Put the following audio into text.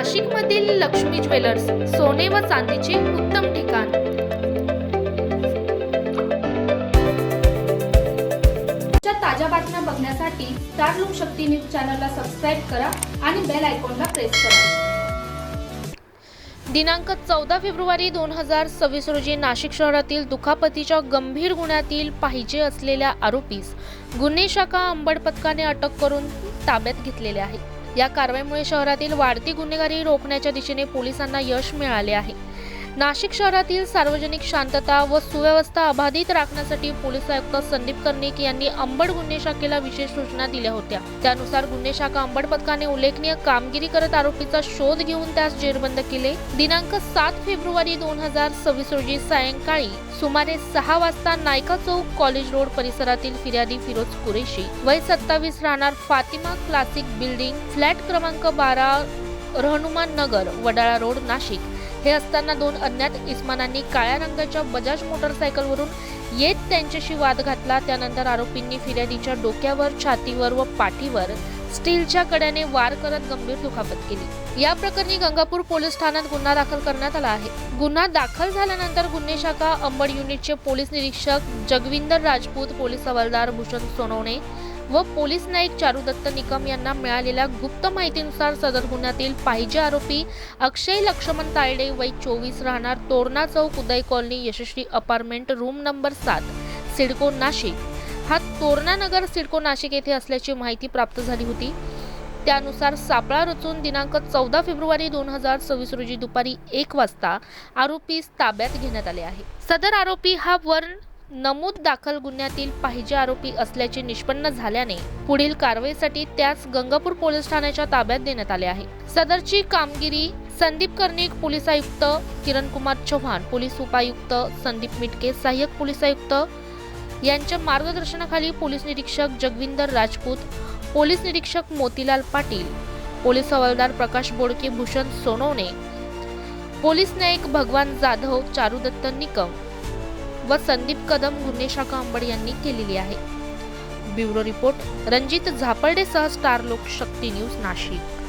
नाशिकमधील लक्ष्मी ज्वेलर्स सोने व चांदीचे उत्तम ठिकाण. ताज्या बातम्या बघण्यासाठी स्टार लोक शक्ती न्यूज चॅनलला सबस्क्राईब करा आणि बेल आयकॉनला प्रेस करा. दिनांक चौदा फेब्रुवारी दोन हजार सव्वीस रोजी नाशिक शहरातील दुखापतीच्या गंभीर गुन्ह्यातील पाहिजे असलेल्या आरोपीस गुन्हे शाखा अंबड पथकाने अटक करून ताब्यात घेतलेले आहे. या कारवाईमुळे शहरातील वाढती गुन्हेगारी रोखण्याच्या दिशेने पोलिसांना यश मिळाले आहे. नाशिक शहरातील सार्वजनिक शांतता व सुव्यवस्था अबाधित राखण्यासाठी पोलीस आयुक्त संदीप कर्णिक यांनी अंबड गुन्हे शाखेला विशेष सूचना दिल्या होत्या. त्यानुसार गुन्हे शाखा अंबड पथकाने उल्लेखनीय कामगिरी करत आरोपीचा शोध घेऊन त्यास जेरबंद केले. दिनांक सात फेब्रुवारी दोन हजार सव्वीस रोजी सायंकाळी सुमारे सहा वाजता नायका चौक कॉलेज रोड परिसरातील फिर्यादी फिरोज कुरेशी वय सत्तावीस राहणार फातिमा क्लासिक बिल्डिंग फ्लॅट क्रमांक बारा रहनुमान नगर वडाळा रोड नाशिक. हे असताना दोन अज्ञात इस्मानांनी काळ्या रंगाच्या बजाज मोटरसायकलवरून येत त्यांच्याशी वाद घातला. त्यानंतर आरोपींनी फिर्यादीच्या डोक्यावर छातीवर व पाठीवर स्टीलच्या कड्याने वार करत गंभीर दुखापत केली. या प्रकरणी गंगापूर पोलीस ठाण्यात गुन्हा दाखल करण्यात आला आहे. गुन्हा दाखल झाल्यानंतर गुन्हे शाखा अंबड युनिटचे पोलीस निरीक्षक जगविंदर राजपूत पोलीस हवालदार भूषण सोनवणे व पोलीस नाईक चारुदत्त निकम यांना मिळालेल्या गुप्त माहितीनुसार सदर गुन्ह्यातील पाहिजे आरोपी अक्षय लक्ष्मण तायडे वय चोवीस राहणार Torana Chowk Uday colony Yashasvi apartment room number सात सिडको नाशिक. हा तोरणा नगर सिडको नाशिक येथे असल्याची माहिती प्राप्त झाली होती. त्यानुसार सापळा रचून दिनांक चौदा फेब्रुवारी दोन हजार सव्वीस रोजी दुपारी एक वाजता आरोपीस ताब्यात घेण्यात आले आहे. सदर आरोपी हा वर्ण नमूद दाखल गुन्ह्यातील पाहिजे आरोपी असल्याचे निष्पन्न झाल्याने पुढील कारवाईसाठी त्यास गंगापूर पोलीस ठाण्याच्या ताब्यात देण्यात आले आहे. सदरची कामगिरी संदीप कर्णिक पोलीस आयुक्त किरण कुमार चव्हाण पोलीस उपायुक्त संदीप मिटके सहाय्यक पोलीस आयुक्त यांच्या मार्गदर्शनाखाली पोलीस निरीक्षक जगविंदर राजपूत पोलीस निरीक्षक मोतीलाल पाटील पोलीस हवालदार प्रकाश बोडके भूषण सोनवणे पोलीस नाईक भगवान जाधव चारुदत्त निकम व संदीप कदम गुन्हे शाखा अंबड यांनी केलेली आहे. ब्युरो रिपोर्ट रणजित झापर्डे सह स्टार लोक शक्ती न्यूज नाशिक.